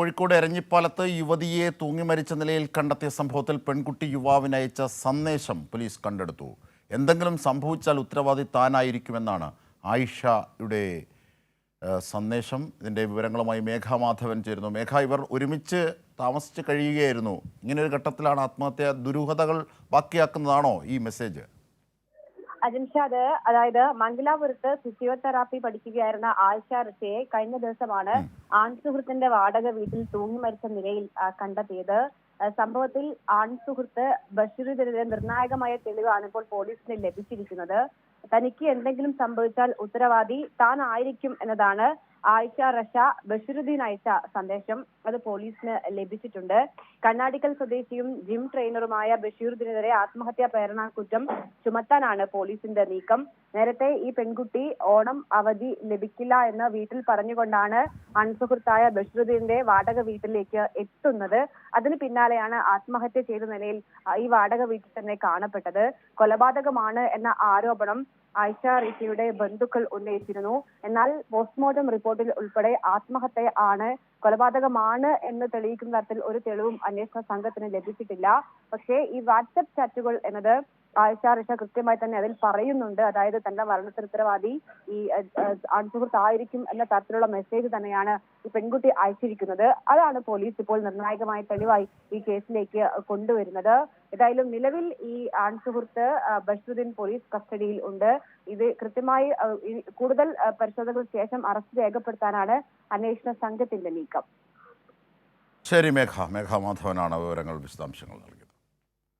കോഴിക്കോട് എരഞ്ഞിപ്പാലത്ത് യുവതിയെ തൂങ്ങി മരിച്ച നിലയിൽ കണ്ടെത്തിയ സംഭവത്തിൽ പെൺകുട്ടി യുവാവിന് അയച്ച സന്ദേശം പോലീസ് കണ്ടെടുത്തു. എന്തെങ്കിലും സംഭവിച്ചാൽ ഉത്തരവാദി താനായിരിക്കുമെന്നാണ് ആയിഷയുടെ സന്ദേശം. ഇതിന്റെ വിവരങ്ങളുമായി മേഘ മാധവൻ ചേരുന്നു. മേഘ ഇവർ ഒരുമിച്ച് താമസിച്ച് കഴിയുകയായിരുന്നു. ഇങ്ങനൊരു ഘട്ടത്തിലാണ് ആത്മഹത്യ ദുരൂഹതകൾ ബാക്കിയാക്കുന്നതാണോ ഈ മെസ്സേജ്? അജിംഷാദ് അതായത് മംഗലാപുരത്ത് ഫിസിയോതെറാപ്പി പഠിക്കുകയായിരുന്ന ആയിഷ റഷയെ കഴിഞ്ഞ ദിവസമാണ് ആൺസുഹൃത്തിന്റെ വാടക വീട്ടിൽ തൂങ്ങി മരിച്ച നിലയിൽ കണ്ടെത്തിയത്. സംഭവത്തിൽ ആൺസുഹൃത്ത് ബഷീറിനെതിരെ നിർണായകമായ തെളിവാണ് ഇപ്പോൾ പോലീസിന് ലഭിച്ചിരിക്കുന്നത്. തനിക്ക് എന്തെങ്കിലും സംഭവിച്ചാൽ ഉത്തരവാദി താൻ ആയിരിക്കും എന്നതാണ് ആയിഷ റഷ ബഷീറുദ്ദീൻ അയച്ച സന്ദേശം അത് പോലീസിന് ലഭിച്ചിട്ടുണ്ട്. കണ്ണാടിക്കൽ സ്വദേശിയും ജിം ട്രെയിനറുമായ ബഷീറുദ്ദീനെതിരെ ആത്മഹത്യാ പ്രേരണ കുറ്റം ചുമത്താനാണ് പോലീസിന്റെ നീക്കം. നേരത്തെ ഈ പെൺകുട്ടി ഓണം അവധി ലഭിക്കില്ല എന്ന് വീട്ടിൽ പറഞ്ഞുകൊണ്ടാണ് അൺസുഹൃത്തായ ബഷീറുദ്ദീന്റെ വാടക വീട്ടിലേക്ക് എത്തുന്നത്. അതിന് പിന്നാലെയാണ് ആത്മഹത്യ ചെയ്ത നിലയിൽ ഈ വാടക വീട്ടിൽ തന്നെ കാണപ്പെട്ടത്. കൊലപാതകമാണ് എന്ന ആരോപണം ആയിഷ റിഷയുടെ ബന്ധുക്കൾ ഉന്നയിച്ചിരുന്നു. എന്നാൽ പോസ്റ്റ്മോർട്ടം റിപ്പോർട്ടിൽ ഉൾപ്പെടെ ആത്മഹത്യ ആണ് കൊലപാതകമാണ് എന്ന് തെളിയിക്കുന്ന തരത്തിൽ ഒരു തെളിവും അന്വേഷണ സംഘത്തിന് ലഭിച്ചിട്ടില്ല. പക്ഷേ ഈ വാട്സപ്പ് ചാറ്റുകൾ എന്നത് ആയിഷ റിഷ കൃത്യമായി തന്നെ അതിൽ പറയുന്നുണ്ട്. അതായത് തന്റെ മരണത്തിന് ഉത്തരവാദി ഈ ആൺസുഹൃത്ത് ആയിരിക്കും എന്ന തരത്തിലുള്ള മെസ്സേജ് തന്നെയാണ് ഈ പെൺകുട്ടി അയച്ചിരിക്കുന്നത്. അതാണ് പോലീസ് ഇപ്പോൾ നിർണായകമായ തെളിവായി ഈ കേസിലേക്ക് കൊണ്ടുവരുന്നത്. ഏതായാലും നിലവിൽ ഈ ആൺസുഹൃത്ത് ബഷീറുദ്ദീൻ പോലീസ് കസ്റ്റഡിയിൽ ഉണ്ട്. ഇത് കൃത്യമായി കൂടുതൽ പരിശോധനകൾക്ക് ശേഷം അറസ്റ്റ് രേഖപ്പെടുത്താനാണ് അന്വേഷണ സംഘത്തിന്റെ നീക്കം. ശരി മേഘ. മേഘ മാധവനാണ് വിവരങ്ങൾ വിശദാംശങ്ങൾ നൽകിയത്.